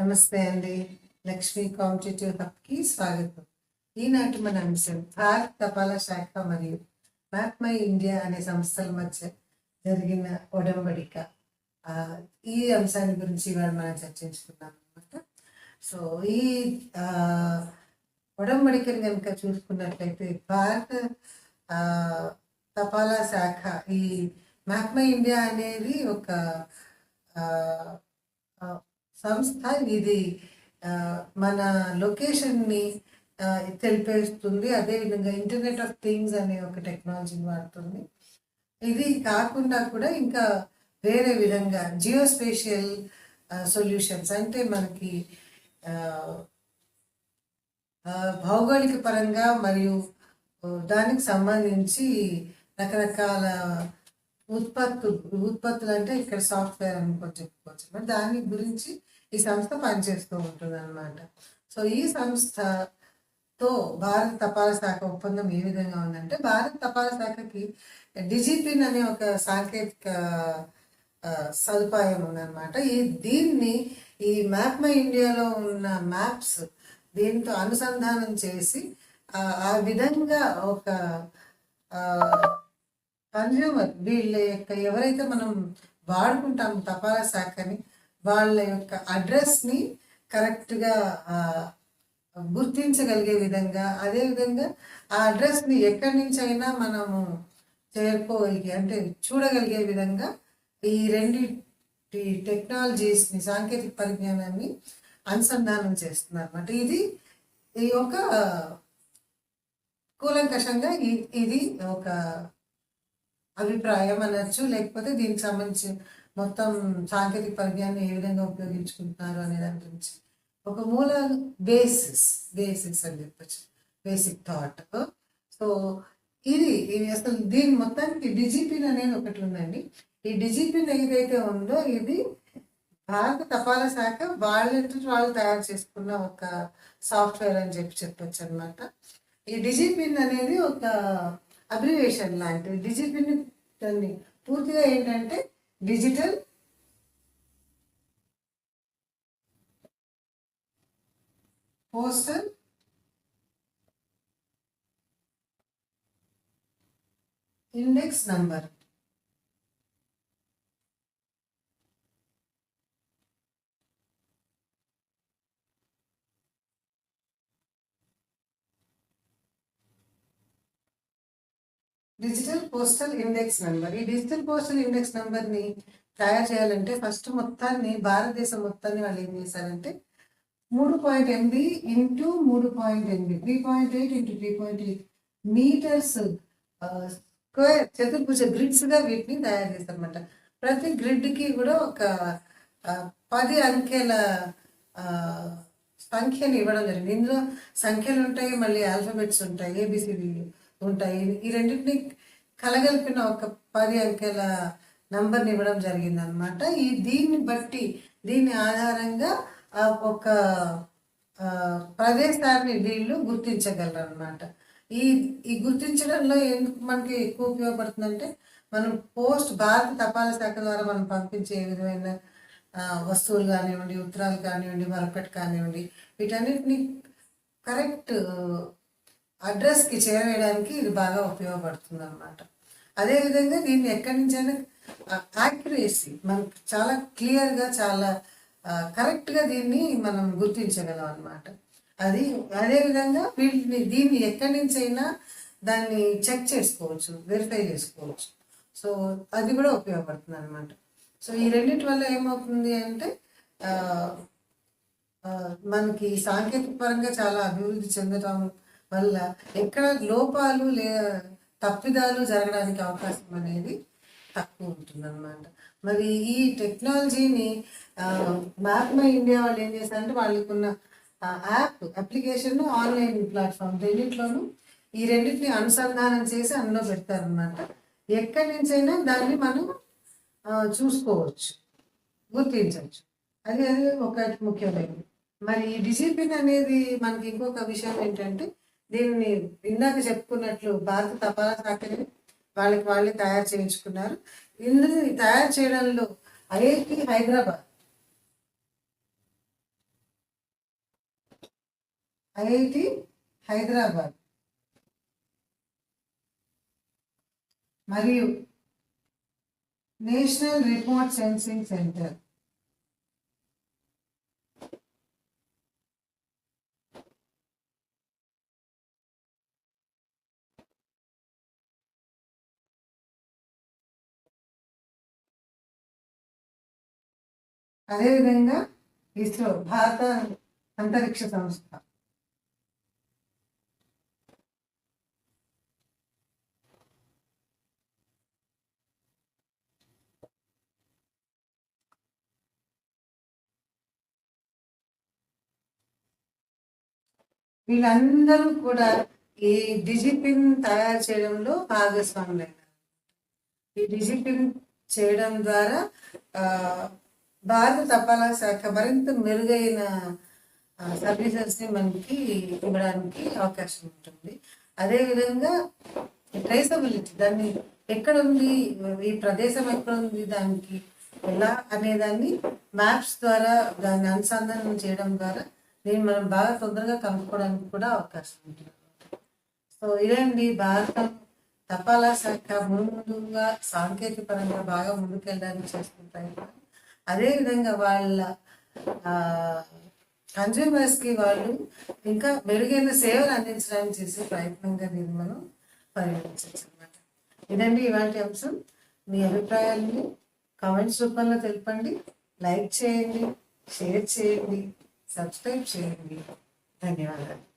నమస్తే అండి. లక్ష్మీ కాంపిటేటివ్ హబ్కి స్వాగతం. ఈనాటి మన అంశం భారత్ తపాలా శాఖ మరియు మ్యాప్ మై ఇండియా అనే సంస్థల మధ్య జరిగిన ఒడంబడిక. ఈ అంశాన్ని గురించి ఇవాళ మనం చర్చించుకున్నాం అనమాట సో ఈ ఒడంబడికని కనుక చూసుకున్నట్లయితే భారత తపాలా శాఖ ఈ మ్యాప్ మై ఇండియా అనేది ఒక సంస్థ ఇది మన లొకేషన్ని తెలిపేస్తుంది. అదేవిధంగా ఇంటర్నెట్ ఆఫ్ థింగ్స్ అనే ఒక టెక్నాలజీని వాడుతుంది. ఇది కాకుండా కూడా ఇంకా వేరే విధంగా జియోస్పేషియల్ సొల్యూషన్స్ అంటే మనకి భౌగోళిక పరంగా మరియు దానికి సంబంధించి రకరకాల ఉత్పత్తులు ఉత్పత్తులు అంటే ఇక్కడ సాఫ్ట్వేర్ అని చెప్పుకోవచ్చు. మరి దాని గురించి ఈ సంస్థ పనిచేస్తూ ఉంటుంది అనమాట సో ఈ సంస్థతో భారత తపాలా శాఖ ఒప్పందం ఏ విధంగా ఉందంటే భారత తపాలా శాఖకి డిజిపిన్ అనే ఒక సాంకేతిక సదుపాయం ఉందన్నమాట. ఈ దీన్ని ఈ మ్యాప్ మై ఇండియాలో ఉన్న మ్యాప్స్ దీంతో అనుసంధానం చేసి ఆ విధంగా ఒక కన్జ్యూమర్ వీళ్ళ యొక్క ఎవరైతే మనం వాడుకుంటాం తపాలా శాఖని వాళ్ళ యొక్క అడ్రస్ని కరెక్ట్గా గుర్తించగలిగే విధంగా అదేవిధంగా ఆ అడ్రస్ని ఎక్కడి నుంచి అయినా మనము చేరుకోగలిగే అంటే చూడగలిగే విధంగా ఈ రెండింటి టెక్నాలజీస్ని సాంకేతిక పరిజ్ఞానాన్ని అనుసంధానం చేస్తున్నారు అనమాట ఇది ఈ ఒక కూలంకషంగా ఇది ఒక అభిప్రాయం అనొచ్చు లేకపోతే దీనికి సంబంధించి మొత్తం సాంకేతిక పరిజ్ఞానం ఏ విధంగా ఉపయోగించుకుంటున్నారు అనే దాని గురించి. ఒక మూల బేసిస్ బేసిస్ అని చెప్పచ్చు. బేసిక్ థాట్ సో ఇది ఇది అసలు దీని మొత్తానికి డిజిపిన్ అనేది ఒకటి ఉందండి ఈ డిజిపిన్ ఏదైతే ఉందో ఇది భారత తపాలా శాఖ వాళ్ళంటే వాళ్ళు తయారు చేసుకున్న ఒక సాఫ్ట్వేర్ అని చెప్పి చెప్పొచ్చు అనమాట ఈ డిజిపిన్ అనేది ఒక అబ్రివేషన్ లాంటిది డిజిటల్ దాన్ని పూర్తిగా ఏంటంటే digital postal index number digital postal index number ఈ డిజిటల్ పోస్టల్ ఇండెక్స్ నెంబర్ని తయారు చేయాలంటే ఫస్ట్ మొత్తాన్ని భారతదేశం మొత్తాన్ని వాళ్ళు ఏం చేశారంటే మూడు పాయింట్ ఎనిమిది ఇంటూ మూడు పాయింట్ ఎనిమిది three point eight into three point eight metres square చతుర్భుజ గ్రిడ్స్గా వీటిని తయారు చేస్తారనమాట ప్రతి గ్రిడ్కి కూడా ఒక పది అంకెల సంఖ్యను సంఖ్యని ఇవ్వడం జరిగింది. ఇందులో సంఖ్యలు ఉంటాయి మళ్ళీ ఆల్ఫబెట్స్ ఉంటాయి ఏబిసిడీలు ఉంటాయి. ఈ రెండింటిని కలగలిపిన ఒక పది అంకెల నంబర్ని ఇవ్వడం జరిగింది అనమాట ఈ దీన్ని బట్టి దీని ఆధారంగా ఆ ఒక ప్రదేశాన్ని వీళ్ళు గుర్తించగలరు అనమాట ఈ ఈ గుర్తించడంలో ఎందుకు మనకి ఎక్కువ ఉపయోగపడుతుందంటే మనం పోస్ట్ భారత తపాలా శాఖ ద్వారా మనం పంపించే ఏ విధమైన వస్తువులు కానివ్వండి ఉత్తరాలు కానివ్వండి మరొకటి కానివ్వండి వీటన్నిటిని కరెక్ట్ అడ్రస్కి చేరవేయడానికి ఇది బాగా ఉపయోగపడుతుంది అనమాట అదేవిధంగా దీన్ని ఎక్కడి నుంచైనా యాక్యురేసీ మనకు చాలా క్లియర్గా చాలా కరెక్ట్గా దీన్ని మనం గుర్తించగలం అనమాట అది అదేవిధంగా వీటిని దీన్ని ఎక్కడి నుంచైనా దాన్ని చెక్ చేసుకోవచ్చు వెరిఫై చేసుకోవచ్చు. సో అది కూడా ఉపయోగపడుతుంది అనమాట సో ఈ రెండింటి వల్ల ఏమవుతుంది అంటే మనకి సాంకేతిక పరంగా చాలా అభివృద్ధి చెందడం వల్ల ఎక్కడ లోపాలు లేదా తప్పిదాలు జరగడానికి అవకాశం అనేది తక్కువ ఉంటుందన్నమాట. మరి ఈ టెక్నాలజీని మ్యాప్ మై ఇండియా వాళ్ళు ఏం చేశారంటే వాళ్ళకి ఉన్న యాప్ అప్లికేషన్ ఆన్లైన్ ప్లాట్ఫామ్ రెండింటిలోనూ ఈ రెండింటిని అనుసంధానం చేసి అందులో పెడతారనమాట ఎక్కడి నుంచైనా దాన్ని మనం చూసుకోవచ్చు గుర్తించవచ్చు. అది అది ఒక ముఖ్యమైనది. మరి ఈ డిసిప్లిన్ అనేది మనకి ఇంకొక విషయం ఏంటంటే దీనిని ఇందాక చెప్పుకున్నట్లు భారత తపాలా శాఖని వాళ్ళకి వాళ్ళే తయారు చేయించుకున్నారు. ఇందుని తయారు చేయడంలో ఐఐటి హైదరాబాద్ ఐఐటి హైదరాబాద్ మరియు నేషనల్ రిమోట్ సెన్సింగ్ సెంటర్ అదేవిధంగా ఇస్రో భారత అంతరిక్ష సంస్థ. వీళ్ళందరూ కూడా ఈ డిజిపిన్ తయారు చేయడంలో భాగస్వాములైనారు ఈ డిజిపిన్ చేయడం ద్వారా ఆ, భారత తపాలా శాఖ మరింత మెరుగైన సర్వీసెస్ని మనకి ఇవ్వడానికి అవకాశం ఉంటుంది. అదేవిధంగా ట్రేసబిలిటీ దాన్ని ఎక్కడ ఉంది ఈ ప్రదేశం ఎక్కడ ఉంది దానికి ఎలా అనేదాన్ని మ్యాప్స్ ద్వారా దాన్ని అనుసంధానం చేయడం ద్వారా దీన్ని మనం బాగా తొందరగా కనుక్కోవడానికి కూడా అవకాశం ఉంటుంది. సో ఇదండి భారతం తపాలా శాఖ ముందుగా సాంకేతిక పరంగా బాగా ముందుకెళ్ళడానికి చేస్తున్న ప్రయత్నం అదేవిధంగా వాళ్ళ కన్జ్యూమర్స్కి వాళ్ళు ఇంకా మెరుగైన సేవలు అందించడానికి చేసే ప్రయత్నంగా దీన్ని మనం పరిగణించవచ్చు అనమాట ఇదండి ఇవాటి అంశం. మీ అభిప్రాయాన్ని కామెంట్స్ రూపంలో తెలపండి. లైక్ చేయండి షేర్ చేయండి సబ్స్క్రైబ్ చేయండి. ధన్యవాదాలు.